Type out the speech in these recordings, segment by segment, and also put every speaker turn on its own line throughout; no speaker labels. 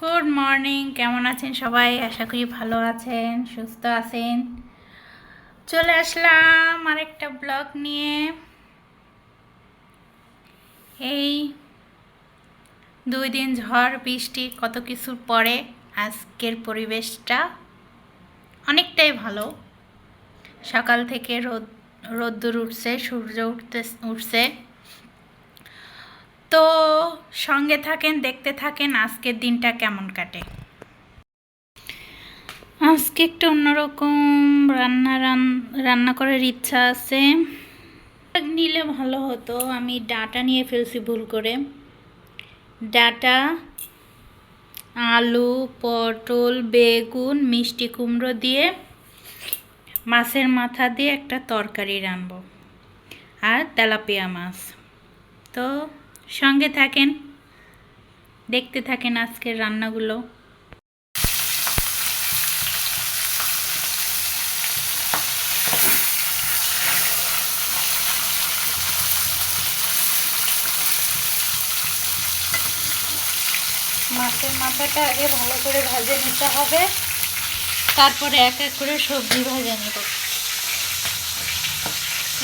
Good morning, কেমন আছেন সবাই? আশা করি ভালো আছেন, সুস্থ আছেন। চলে আসলাম আরেকটা ব্লগ নিয়ে। এই দুই দিন ঝড়, বৃষ্টি, কত কিছুর পরে আজকের পরিবেশটা অনেকটাই ভালো। সকাল থেকে রোদ, রোদ্দুর উঠছে, সূর্য উঠতে, উঠছে। তো সঙ্গে থাকেন, দেখতে থাকেন, আজকের দিনটা কেমন কাটে? আজকে একটু অন্যরকম রান্না, রান- রান্না করার ইচ্ছা আছে। নিলে ভালো হতো, আমি ডাটা নিয়ে ফেলছি ভুল করে। ডাটা, আলু, পটল, বেগুন, মিষ্টি কুমড়ো দিয়ে মাছের মাথা দিয়ে একটা তরকারি রানবো আর তেলাপিয়া মাছ। তো সঙ্গে থাকেন, দেখতে থাকেন আজকের রান্নাগুলো। মাছের মাথাটা আগে ভালো করে ভাজে নিতে হবে। তারপরে এক এক করে সবজি ভাজে নিব।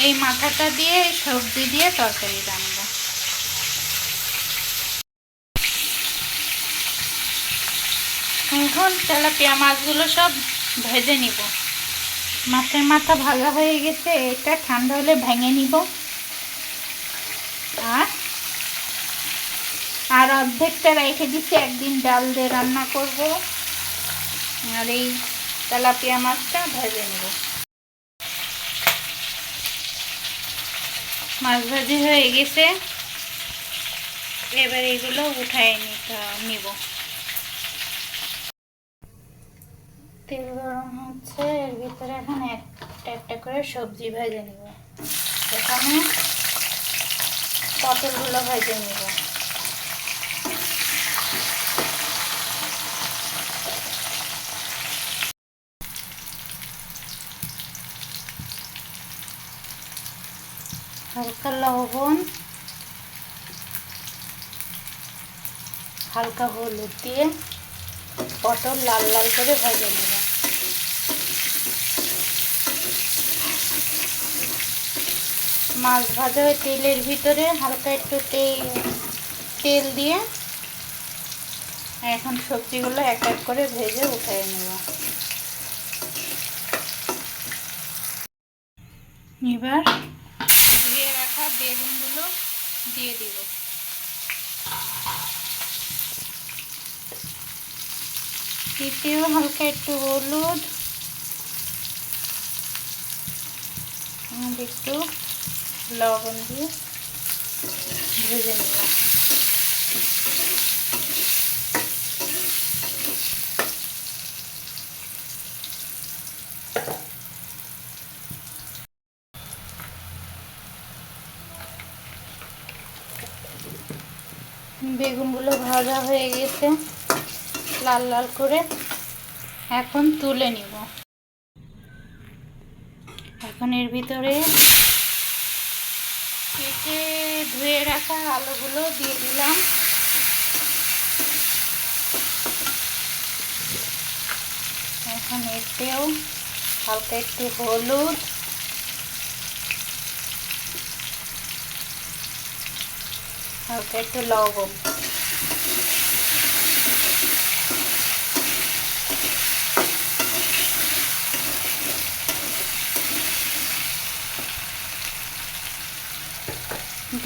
এই মাথাটা দিয়ে সবজি দিয়ে তরকারি রান্না এখন তেলাপিয়া মাছগুলো সব ভেজে নিব। মাছের মাথা ভাজা হয়ে গেছে, এটা ঠান্ডা হলে ভেঙে নিব। আর আর অর্ধেকটা রেখে দিচ্ছি, একদিন ডাল দিয়ে রান্না করব। আর এই তেলাপিয়া মাছটা ভেজে নেব। মাছ ভাজি হয়ে গেছে। এবার এগুলো উঠায় নিতে নিব। তেল গরম হচ্ছে, এর ভিতরে এখন একটা একটা করে সবজি ভেজে নিব। এখানে পটলগুলো ভেজে নিব। হালকা লবণ, হালকা হলুদ দিয়ে পটল লাল লাল করে ভেজে নেব। মাছ ভাজা ওই তেলের ভিতরে, হালকা একটু তেল তেল দিয়ে। এখন সবজিগুলো এক এক করে ভেজে উঠিয়ে নেব। এবার ধুয়ে রাখা বেগুনগুলো দিয়ে দিব। এতেও হালকা একটু হলুদ। একটু লবণ দিয়ে ভেজে নেব বেগুনগুলো ভাজা হয়ে গেছে, লাল লাল করে এখন তুলে নিব। এখন এর ভিতরে ধুয়ে রাখা আলুগুলো দিয়ে দিলাম। এখন এতেও হালকা একটু হলুদ। হালকা একটু লবণ।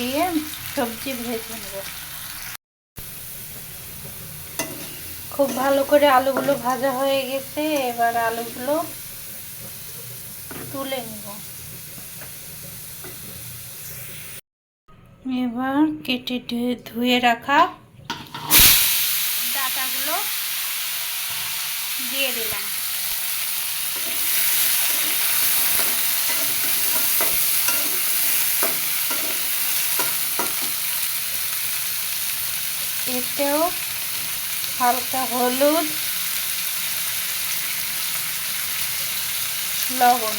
দিয়ে সবজি ভেজে নেব। খুব ভালো করে আলুগুলো ভাজা হয়ে গেছে, এবার আলুগুলো তুলে নেব। এবার কেটে ধুয়ে রাখা এতেও হালকা হলুদ লবণ।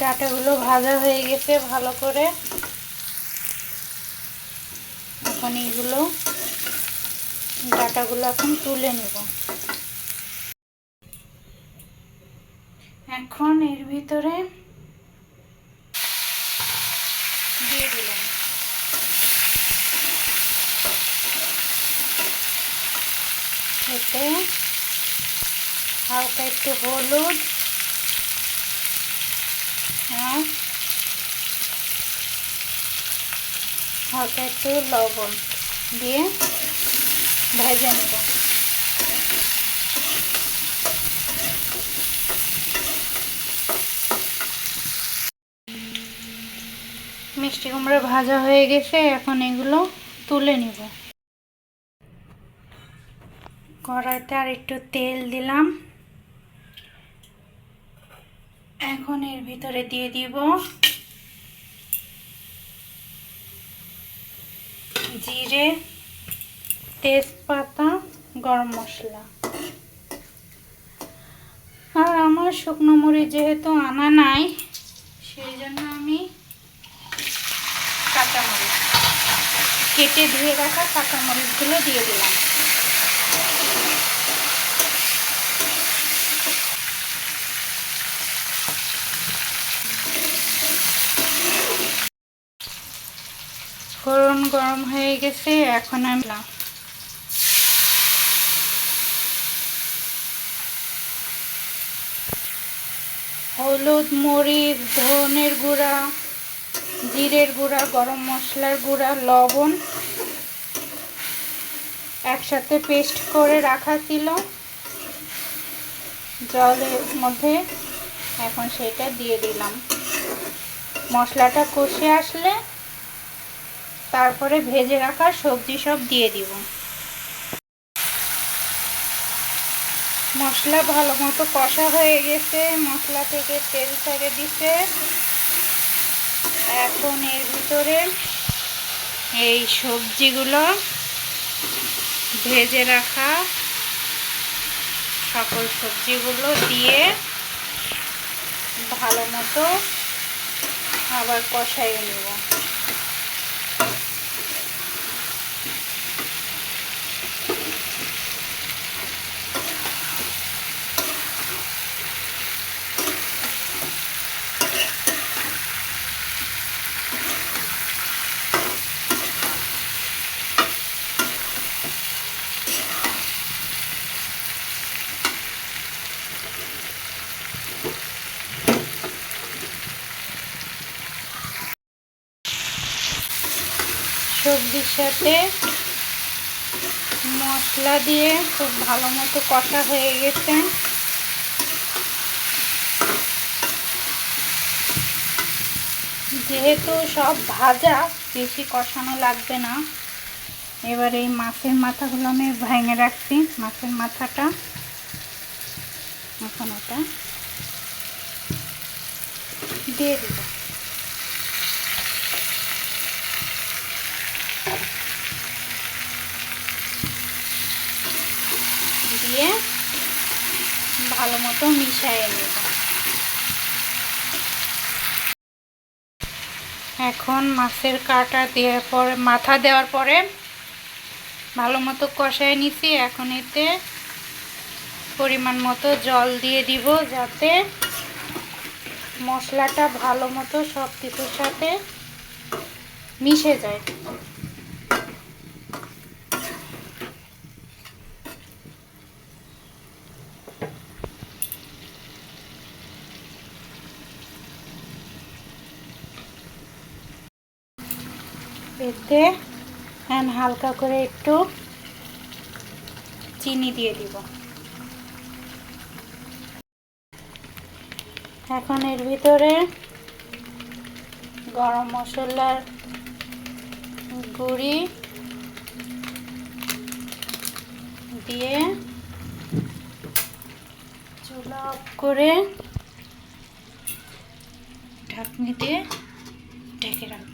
ডাটাগুলো ভাজা হয়ে গেছে ভালো করে। এখন এইগুলো ডাটাগুলো এখন তুলে নেব। এখন এর ভিতরে দিয়ে দিলাম। এতে হালকা একটু হলুদ আর হালকা একটু লবণ দিয়ে ভেজে নেব মিষ্টি কুমড়া ভাজা হয়ে গেছে, এখন এগুলো তুলে নিব। কড়াইতে আর একটু তেল দিলাম। এখন এর ভিতরে দিয়ে দিব জিরে তেজপাতা, গরম মশলা। আর আমার শুকনো মরিচ যেহেতু আনা নাই, সেই জন্য আমি কাঁচামরিচ কেটে ধুয়ে রাখা কাঁচামরিচগুলো দিয়ে দিলাম। ফোড়ন গরম হয়ে গেছে, এখন আমি হলুদ মরিচ, ধনের গুঁড়া, জিরের গুঁড়া, গরম মশলার গুঁড়া, লবণ একসাথে পেস্ট করে রাখা ছিল। জলের মধ্যে এখন সেটা দিয়ে দিলাম। মশলাটা কষে আসলে তারপরে ভেজে রাখা সবজি সব দিয়ে দিব। মশলা ভালো মতো কষা হয়ে গেছে। মশলা থেকে তেল ছেড়ে দিছে এখন এর ভিতরে এই সবজিগুলো ভেজে রাখা সকল সবজিগুলো দিয়ে ভালো মতো আবার কষাই নেব। সবজির সাথে মশলা দিয়ে খুব ভালো মতো কষা হয়ে গেছে। যেহেতু সব ভাজা, বেশি কষানো লাগবে না। এবার এই মাছের মাথাগুলো আমি ভেঙে রাখছি। মাছের মাথাটা, এখন ওটা দিয়ে দিব। দিয়ে ভালো মতো মিশিয়ে নেব। এখন মাছের কাটা দেওয়ার পরে, মাথা দেওয়ার পরে ভালো মতো কষায় নিছি। এখন এতে পরিমাণ মতো জল দিয়ে দিব যাতে মশলাটা ভালো মতো সব কিছুর সাথে মিশে যায়। এতে হ্যান হালকা করে একটু চিনি দিয়ে দিব। এখন এর ভিতরে গরম মশলার গুঁড়ি দিয়ে চুলা অফ করে ঢাকনি দিয়ে ঢেকে রাখব।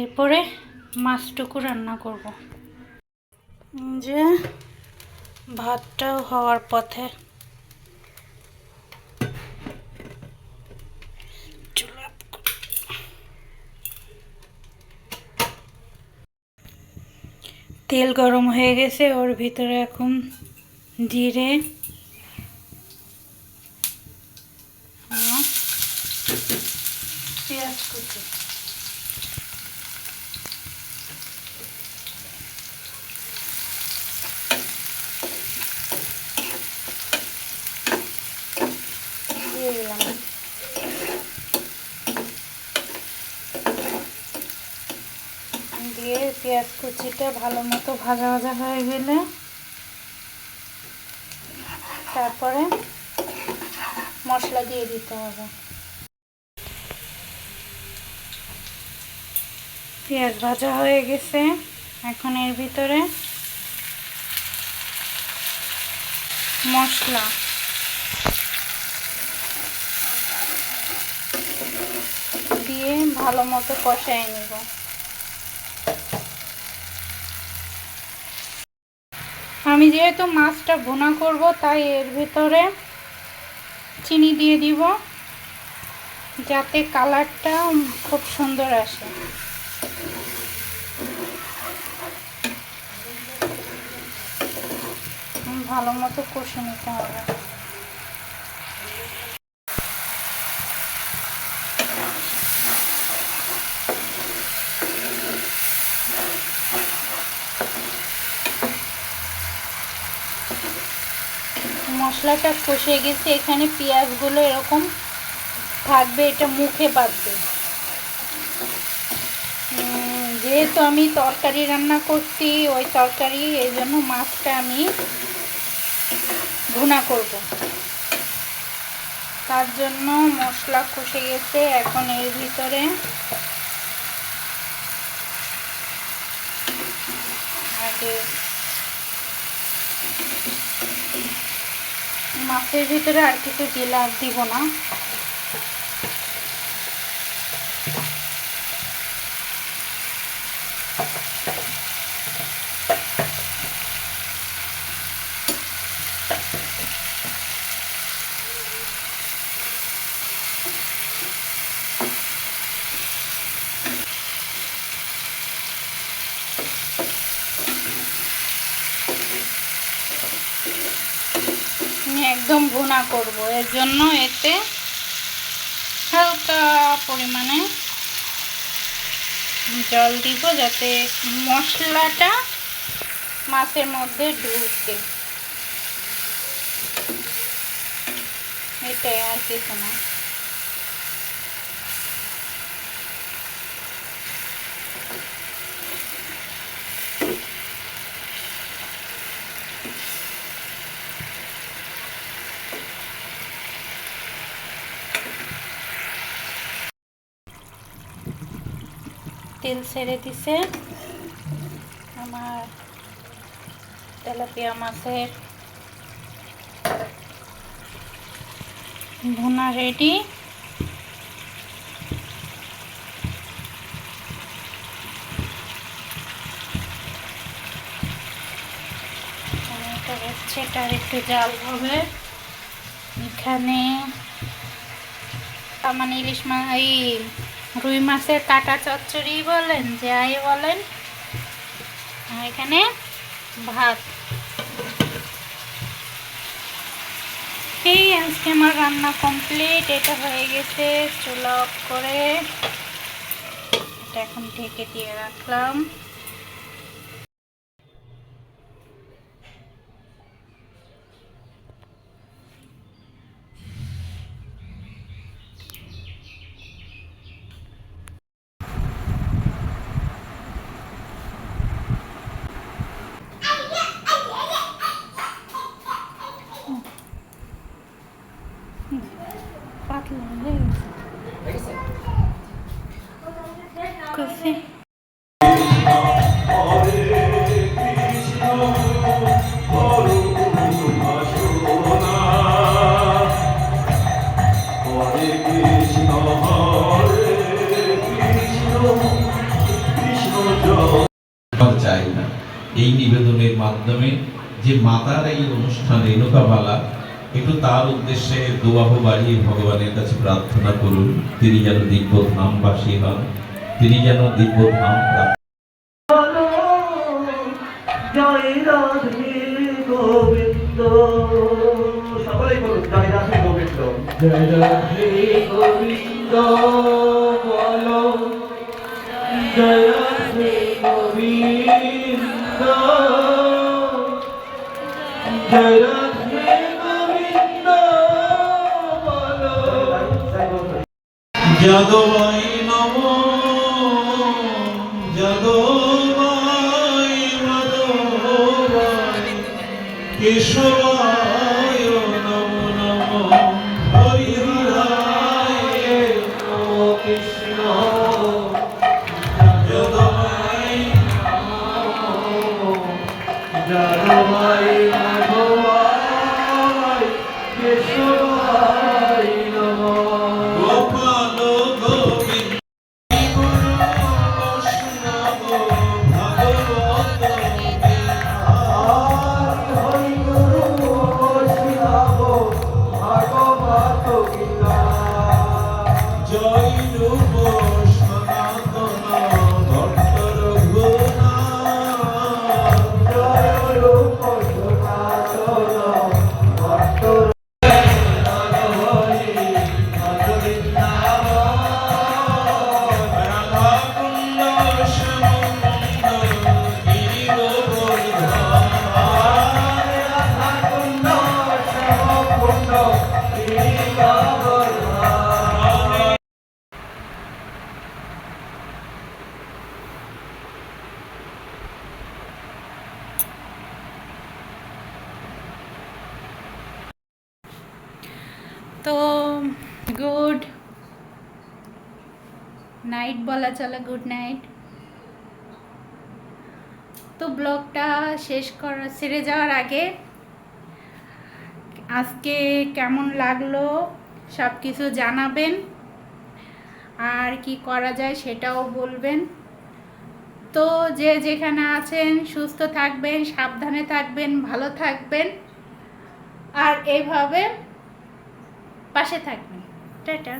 এরপরে মাছটুকু রান্না করব। যে ভাতটাও হওয়ার পথে তেল গরম হয়ে গেছে, ওর ভিতরে এখন জিরে কুচিটা ভালো মতো ভাজা ভাজা হয়ে গেলে তারপরে মশলা দিয়ে দিতে হবে। পেঁয়াজ ভাজা হয়ে গেছে, এখন এর ভিতরে মশলা। দিয়ে ভালো মতো কষাই নেব। আমি যেহেতু মাছটা ভোনা করব, তাই এর ভেতরে চিনি দিয়ে দিব, যাতে কালারটা খুব সুন্দর আসে। ভালো মতো কষে নিতে হবে। মশলাটা কষে গেছে, এখানে পেঁয়াজগুলো এরকম থাকবে, এটা মুখে বাঁধবে। যেহেতু আমি তরকারি রান্না করছি, ওই তরকারি, এই জন্য মাছটা আমি ভুনা করব। তার জন্য মশলা কষে গেছে, এখন এর ভিতরে আগে মাছের ভিতরে আর কিছু দিলা দিব না আমি একদম ভুনা করব। এর জন্য এতে হালকা পরিমাণে জল দিব যাতে মশলাটা মাছের মধ্যে ঢুকে। এটাই আর কিছু না। তেল ছেড়ে দিছে। আমার তেলাপিয়া মাছের ভুনা রেডি এটার একটু জাল হবে। এখানে মানে ইলিশ মাছ এই রুই মাছের কাটা চচ্চড়ি বলেন যাই বলেন। এখানে ভাত। এই আজকে আমার রান্না কমপ্লিট এটা হয়ে গেছে চুলা অফ করে। এটা এখন ঢেকে দিয়ে রাখলাম।
এই নিবেদনের মাধ্যমে যে মাতার এই অনুষ্ঠান রেণুকাবালা একটু তার উদ্দেশ্যে দোয়াহ বাড়িয়ে ভগবানের কাছে প্রার্থনা করুন। তিনি যেন দিব্য ধামবাসী হন তিনি যেন দিব্য ধাম প্রাপ্ত
জয় রাধে গোবিন্দ সকলেই বলুন জয় রাধে গোবিন্দ। জয় রাধে গোবিন্দ বলো। জয় রাধে গোবিন্দ।
যাদবাই নম কেশবায়
জগমাই
তো গুড নাইট বলা চলে গুড নাইট তো ব্লগটা শেষ করা, সেরে যাওয়ার আগে আজকে কেমন লাগল সব কিছু জানাবেন। আর কি করা যায় সেটাও বলবেন। তো যে যেখানে আছেন, সুস্থ থাকবেন, সাবধানে থাকবেন, ভালো থাকবেন। আর এইভাবে পাশে থাকবেন। টাটা।